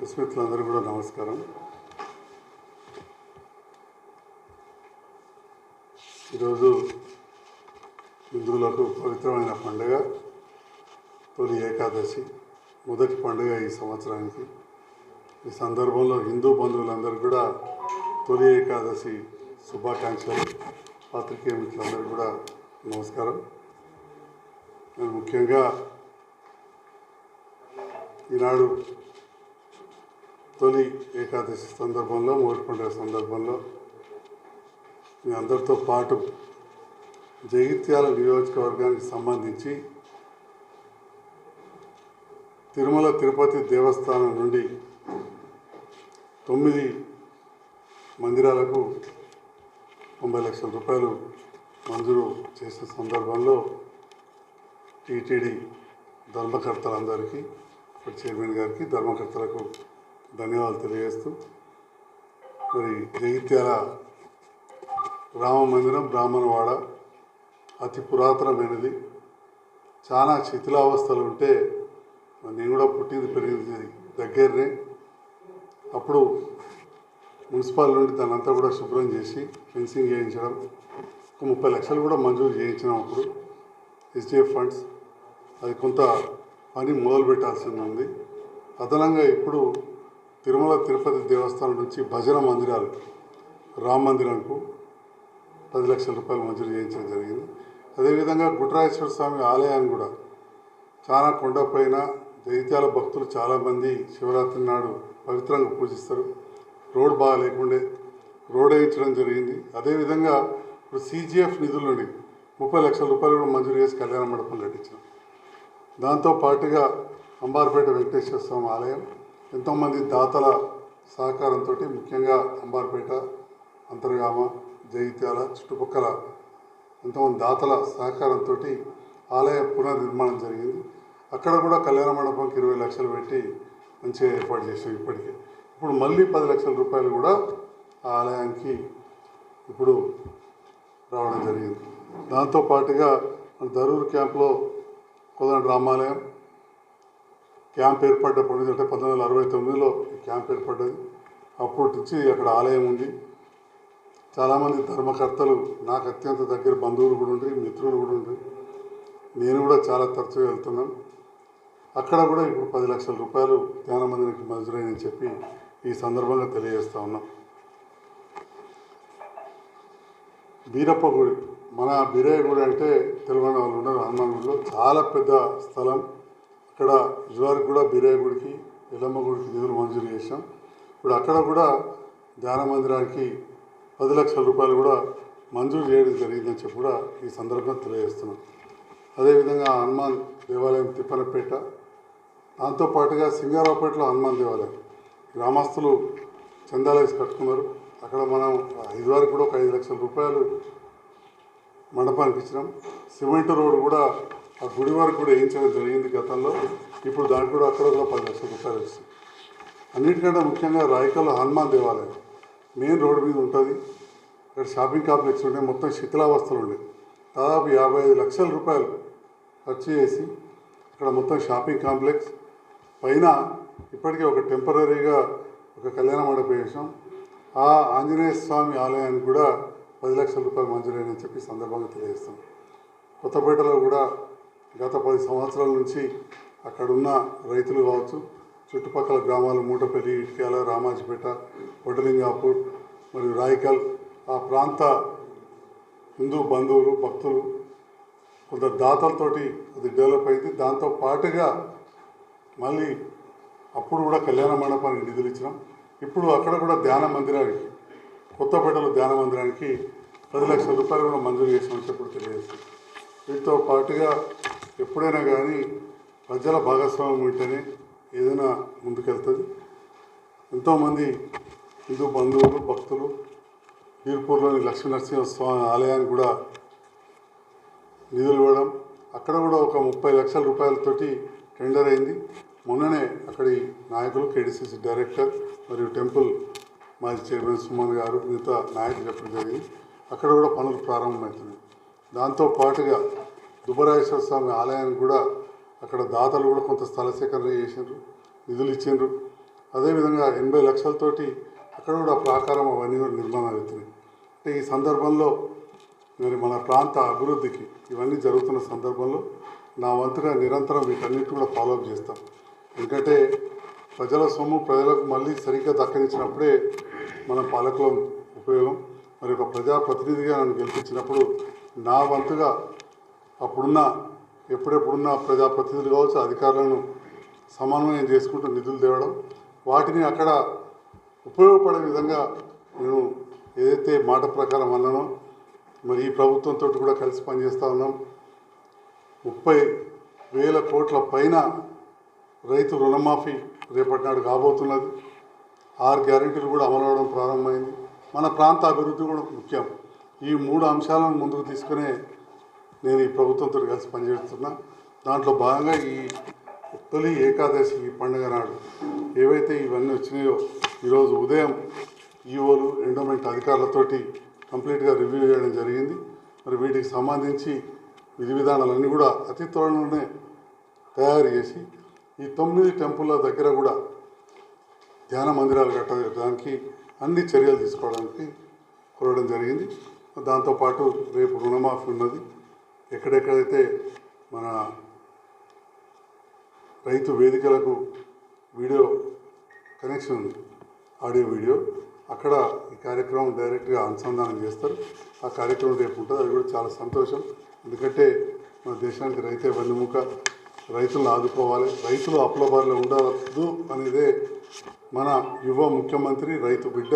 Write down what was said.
విస్మితులందరూ కూడా నమస్కారం. ఈరోజు హిందువులకు పవిత్రమైన పండుగ తొలి ఏకాదశి మొదటి పండుగ ఈ సంవత్సరానికి. ఈ సందర్భంలో హిందూ బంధువులందరూ కూడా తొలి ఏకాదశి శుభాకాంక్షలు పాత్రికేయ మిత్రులందరూ కూడా నమస్కారం. నేను ముఖ్యంగా ఈనాడు తొలి ఏకాదశి సందర్భంలో మూడు పండుగ సందర్భంలో మీ అందరితో పాటు జగిత్యాల నియోజకవర్గానికి సంబంధించి తిరుమల తిరుపతి దేవస్థానం నుండి తొమ్మిది మందిరాలకు తొంభై లక్షల రూపాయలు మంజూరు చేసిన సందర్భంలో టీటీడీ ధర్మకర్తలందరికీ ఇప్పుడు చైర్మన్ గారికి ధర్మకర్తలకు ధన్యవాదాలు తెలియజేస్తూ మరి జగిత్యాల రామ మందిరం బ్రాహ్మణవాడ అతి పురాతనమైనది. చాలా శిథిలావస్థలు ఉంటే నేను కూడా పుట్టింది పెరిగింది దగ్గరనే. అప్పుడు మున్సిపాల్ నుండి దాన్ని అంతా కూడా శుభ్రం చేసి ఫెన్సింగ్ చేయించడం ఒక ముప్పై లక్షలు కూడా మంజూరు చేయించినాం అప్పుడు ఎస్డిఎఫ్ ఫండ్స్. అది కొంత పని మొదలు పెట్టాల్సి ఉంది. అదనంగా ఇప్పుడు తిరుమల తిరుపతి దేవస్థానం నుంచి భజన మందిరాలు రామ మందిరానికి పది లక్షల రూపాయలు మంజూరు చేయించడం జరిగింది. అదేవిధంగా గుట్రాయేశ్వర స్వామి ఆలయాన్ని కూడా చాలా కొండపైన దైత్యాల భక్తులు చాలామంది శివరాత్రి నాడు పవిత్రంగా పూజిస్తారు. రోడ్ బాగా లేకుండే రోడ్ వేయించడం జరిగింది. అదేవిధంగా ఇప్పుడు సీజీఎఫ్ నిధుల నుండి ముప్పై లక్షల రూపాయలు కూడా మంజూరు చేసి కళ్యాణ మండపం కట్టించాం. దాంతో పాటుగా అంబార్పేట వెంకటేశ్వర స్వామి ఆలయం ఎంతోమంది దాతల సహకారంతో ముఖ్యంగా అంబార్పేట అంతర్గామ జగిత్యాల చుట్టుపక్కల ఎంతోమంది దాతల సహకారంతో ఆలయ పునర్నిర్మాణం జరిగింది. అక్కడ కూడా కళ్యాణ మండపంకి ఇరవై లక్షలు పెట్టి మంచిగా ఏర్పాటు చేసాం ఇప్పటికే. ఇప్పుడు మళ్ళీ పది లక్షల రూపాయలు కూడా ఆ ఆలయానికి ఇప్పుడు రావడం జరిగింది. దాంతోపాటుగా మన దరూర్ క్యాంప్లో కోదండ రామాలయం క్యాంప్ ఏర్పడ్డప్పుడు నుంచి అంటే పంతొమ్మిది వందల అరవై తొమ్మిదిలో క్యాంప్ ఏర్పడ్డది. అప్పటి నుంచి అక్కడ ఆలయం ఉంది. చాలామంది ధర్మకర్తలు నాకు అత్యంత దగ్గర బంధువులు కూడా ఉండి మిత్రులు కూడా ఉండి నేను కూడా చాలా తరచుగా వెళ్తున్నాను అక్కడ కూడా ఇప్పుడు పది లక్షల రూపాయలు ధ్యానమందిరికి మంజూరైనని చెప్పి ఈ సందర్భంగా తెలియజేస్తా ఉన్నాం. బీరప్ప గుడి మన బీరయ్య గుడి అంటే తెలంగాణ వాళ్ళు ఉన్నారు. హనుమాన్ గుడిలో చాలా పెద్ద స్థలం. అక్కడ ఇదివరకు కూడా బీరయ్య గుడికి ఎల్లమ్మ గుడికి నిధులు మంజూరు చేసాం ఇప్పుడు అక్కడ కూడా ధ్యాన మందిరానికి పది లక్షల రూపాయలు కూడా మంజూరు చేయడం జరిగిందని చెప్పి కూడా ఈ సందర్భంగా తెలియజేస్తున్నాం. అదేవిధంగా హనుమాన్ దేవాలయం తిప్పనపేట దాంతోపాటుగా సింగారావుపేటలో హనుమాన్ దేవాలయం. గ్రామస్తులు చందాలేసి కట్టుకున్నారు. అక్కడ మనం ఇదివరకు కూడా ఒక ఐదు లక్షల రూపాయలు మండపానికి ఇచ్చినాం. సిమెంట్ రోడ్ కూడా ఆ గుడి వరకు కూడా వేయించడం జరిగింది గతంలో. ఇప్పుడు దానికి కూడా అక్కడ కూడా పది లక్షల రూపాయలు వస్తుంది అన్నిటికంటే ముఖ్యంగా రాయకల్ హనుమాన్ దేవాలయం మెయిన్ రోడ్డు మీద ఉంటుంది. అక్కడ షాపింగ్ కాంప్లెక్స్ ఉండే మొత్తం శిథిలావస్థలు ఉండే. దాదాపు యాభై ఐదు లక్షల రూపాయలు ఖర్చు చేసి ఇక్కడ మొత్తం షాపింగ్ కాంప్లెక్స్. పైన ఇప్పటికే ఒక టెంపరీగా ఒక కళ్యాణ మండపం వేసాం ఆ ఆంజనేయ స్వామి ఆలయానికి కూడా పది లక్షల రూపాయలు మంజూరైనని చెప్పి సందర్భంగా తెలియజేస్తాం కొత్తపేటలో కూడా గత పది సంవత్సరాల నుంచి అక్కడున్న రైతులు కావచ్చు చుట్టుపక్కల గ్రామాలు మూటపల్లి ఇటుకాల రామాజపేట వడలింగాపూర్ మరియు రాయకల్ ఆ ప్రాంత హిందూ బంధువులు భక్తులు కొంత దాతలతోటి అది డెవలప్ అయింది. దాంతో పాటుగా మళ్ళీ అప్పుడు కూడా కళ్యాణ మండపానికి నిధులు ఇచ్చినాం. ఇప్పుడు అక్కడ కూడా ధ్యాన మందిరానికి కొత్తపేటలో ధ్యాన మందిరానికి పది లక్షల రూపాయలు కూడా మంజూరు చేసామని చెప్పి తెలియజేస్తుంది. వీటితో పాటుగా ఎప్పుడైనా కానీ ప్రజల భాగస్వామ్యం ఉంటేనే ఏదైనా ముందుకెళ్తుంది. ఎంతోమంది హిందూ బంధువులు భక్తులు బీర్పూర్లోని లక్ష్మీనరసింహస్వామి ఆలయానికి కూడా నిధులు ఇవ్వడం అక్కడ కూడా ఒక ముప్పై లక్షల రూపాయలతోటి టెండర్ అయింది. మొన్ననే అక్కడి నాయకులు కేడీసీసీ డైరెక్టర్ మరియు టెంపుల్ మాజీ చైర్మన్ సుమన్ గారు మిగతా నాయకులు చెప్పడం జరిగింది. అక్కడ కూడా పనులు ప్రారంభమవుతున్నాయి. దాంతో పాటుగా దుబ్బరాజేశ్వర స్వామి ఆలయానికి కూడా అక్కడ దాతలు కూడా కొంత స్థల సేకరణ చేసిండ్రు నిధులు ఇచ్చిండ్రు. అదేవిధంగా ఎనభై లక్షలతోటి అక్కడ కూడా ప్రాకారం అవన్నీ కూడా నిర్మాణాలు అవుతున్నాయి. అంటే ఈ సందర్భంలో మరి మన ప్రాంత అభివృద్ధికి ఇవన్నీ జరుగుతున్న సందర్భంలో నా వంతుగా నిరంతరం వీటన్నిటి కూడా ఫాలోఅప్ చేస్తాం. ఎందుకంటే ప్రజల సొమ్ము ప్రజలకు మళ్ళీ సరిగ్గా దక్కనిచ్చినప్పుడే మన పాలకుల ఉపయోగం. మరి ఒక ప్రజాప్రతినిధిగా నన్ను గెలిపించినప్పుడు నా వంతుగా అప్పుడున్న ఎప్పుడెప్పుడున్న ప్రజాప్రతినిధులు కావచ్చు అధికారులను సమన్వయం చేసుకుంటూ నిధులు తేవడం వాటిని అక్కడ ఉపయోగపడే విధంగా నేను ఏదైతే మాట ప్రకారం అన్నానో మరి ఈ ప్రభుత్వంతో కూడా కలిసి పనిచేస్తూ ఉన్నాం. ముప్పై వేల కోట్ల పైన రైతు రుణమాఫీ రేపటి నాడు కాబోతున్నది. ఆరు గ్యారంటీలు కూడా అమలవడం ప్రారంభమైంది. మన ప్రాంత అభివృద్ధి కూడా ముఖ్యం. ఈ మూడు అంశాలను ముందుకు తీసుకునే నేను ఈ ప్రభుత్వంతో కలిసి పనిచేస్తున్నా. దాంట్లో భాగంగా ఈ తొలి ఏకాదశి ఈ పండుగ నాడు ఏవైతే ఇవన్నీ వచ్చినాయో ఈరోజు ఉదయం ఈఓలు ఎండోమెంట్ అధికారులతోటి కంప్లీట్గా రివ్యూ చేయడం జరిగింది. మరి వీటికి సంబంధించి విధి విధానాలన్నీ కూడా అతి త్వరలోనే తయారు చేసి ఈ తొమ్మిది టెంపుల్ల దగ్గర కూడా ధ్యాన మందిరాలు కట్టడానికి అన్ని చర్యలు తీసుకోవడానికి కోరడం జరిగింది. దాంతోపాటు రేపు రుణమాఫీ ఉన్నది. ఎక్కడెక్కడైతే మన రైతు వేదికలకు వీడియో కనెక్షన్ ఉంది ఆడియో వీడియో అక్కడ ఈ కార్యక్రమం డైరెక్ట్గా అనుసంధానం చేస్తారు. ఆ కార్యక్రమం రేపు ఉంటుంది. అది కూడా చాలా సంతోషం. ఎందుకంటే మన దేశానికి రైతే వెన్నుముక. రైతులను ఆదుకోవాలి. రైతులు అప్పుల బారిలో ఉండవద్దు అనేదే మన యువ ముఖ్యమంత్రి రైతు బిడ్డ